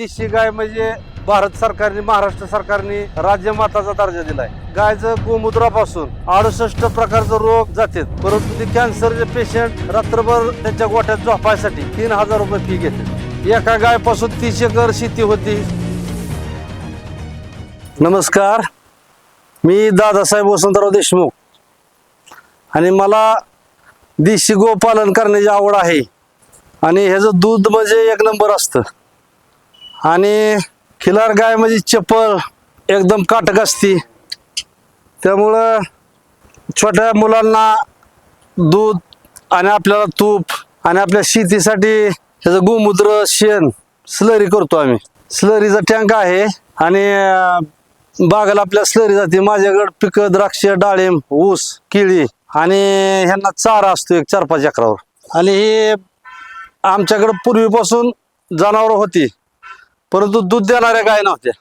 देशी गाय म्हणजे भारत सरकारने महाराष्ट्र सरकारने राज्यमाताचा दर्जा दिलाय. गायचं गोमूत्रापासून अडुसष्ट प्रकारचे रोग जाते परंतु ते कॅन्सरचे पेशंट रात्रभर त्यांच्या गोठ्यात झोपायसाठी तीन हजार रुपये फी घेते एका गायपासून तीस एकर शेती होती. नमस्कार. मी दादासाहेब वसंतराव देशमुख. आणि मला देशी गोपालन करण्याची आवड आहे. आणि ह्याचं दूध म्हणजे एक नंबर असतं. आणि खिलार गाय म्हणजे चप्पल एकदम काटक असती. त्यामुळं छोट्या मुलांना दूध आणि आपल्याला तूप आणि आपल्या शेतीसाठी ह्याचं गोमूत्र शेण स्लरी करतो आम्ही. स्लरीचा टँक आहे आणि बागेला बागाला आपल्या स्लरी जाते. माझ्याकडे पिकं द्राक्ष डाळिंब ऊस केळी आणि ह्यांना चारा असतो एक चार पाच एकरावर. आणि हे आमच्याकडे पूर्वीपासून जनावरं होती. परंतु दूध देणाऱ्या गाय नव्हत्या.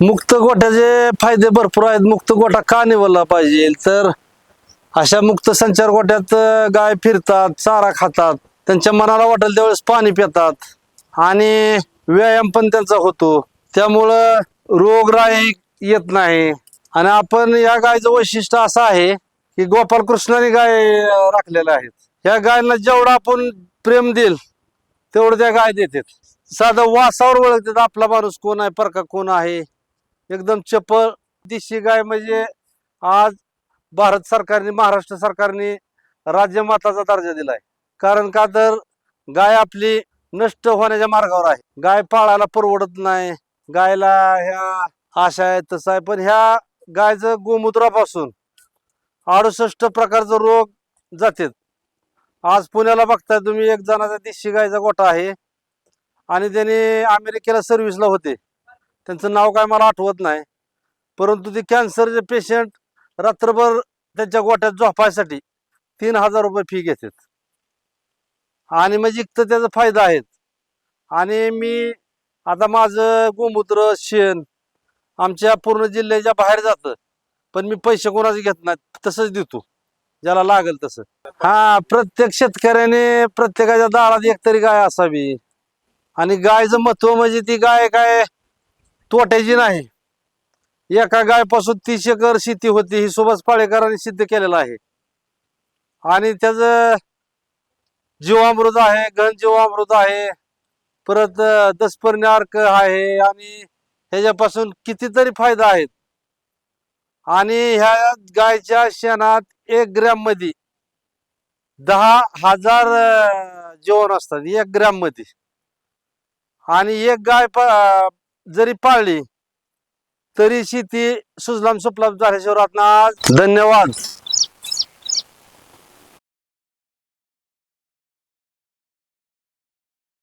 मुक्त गोठ्याचे फायदे भरपूर आहेत. मुक्त गोठा का निवडला पाहिजे? तर अशा मुक्त संचार गोठ्यात गाय फिरतात चारा खातात त्यांच्या मनाला वाटेल त्यावेळेस पाणी पितात आणि व्यायाम पण त्यांचा होतो. त्यामुळं रोगराई येत नाही. आणि आपण या गायचं वैशिष्ट्य असं आहे की गोपालकृष्णाने गाय राखलेल्या आहेत. या गायला जेवढं आपण प्रेम देईल तेवढं त्या गाय देतात. साधा वासावर ओळखतात. आपला माणूस कोण आहे परका कोण आहे? एकदम चपळ देशी गाय म्हणजे आज भारत सरकारने महाराष्ट्र सरकारने राज्यमाताचा दर्जा दिलाय. कारण का तर गाय आपली नष्ट होण्याच्या मार्गावर आहे. गाय पाळायला परवडत नाही. गायला ह्या आशा आहे तसं आहे. पण ह्या गायचं गोमूत्रापासून अडुसष्ट प्रकारचं रोग जातात. आज पुण्याला बघताय तुम्ही एक जणाचा देशी गायचा गोठा आहे. आणि त्याने अमेरिकेला सर्व्हिसला होते. त्यांचं नाव काय मला आठवत नाही. परंतु ते कॅन्सरचे पेशंट रात्रभर त्यांच्या गोठ्यात झोपायसाठी तीन हजार रुपये फी घेतात. आणि म्हणजे तर त्याचा फायदा आहेत आणि मी आता माझं गोमूत्र शेण आमच्या पूर्ण जिल्ह्याच्या बाहेर जातं. पण मी पैसे कोणाचे घेत नाही तसंच देतो. ज्याला लागेल तसं. हा प्रत्येक शेतकऱ्याने प्रत्येकाच्या दारात एक तरी गाय असावी. आणि गायचं महत्त्व म्हणजे ती गाय काय तोट्याची नाही. एका गायपासून तीस एकर शेती होती ही सुभाष पाळेकरांनी सिद्ध केलेलं आहे. आणि त्याचं जीवामृत आहे घन जीवामृत आहे परत अं, आहे आणि ह्याच्यापासून कितीतरी फायदा आहेत. आणि ह्या गायच्या शेणात एक ग्रॅममध्ये दहा हजार जेवण जीवन असतात एक ग्रॅममध्ये आणि एक गाय पा- जरी पाळली तरी शेती सुजलाम सुफलाम झाल्याशिवाय राहत धन्यवाद.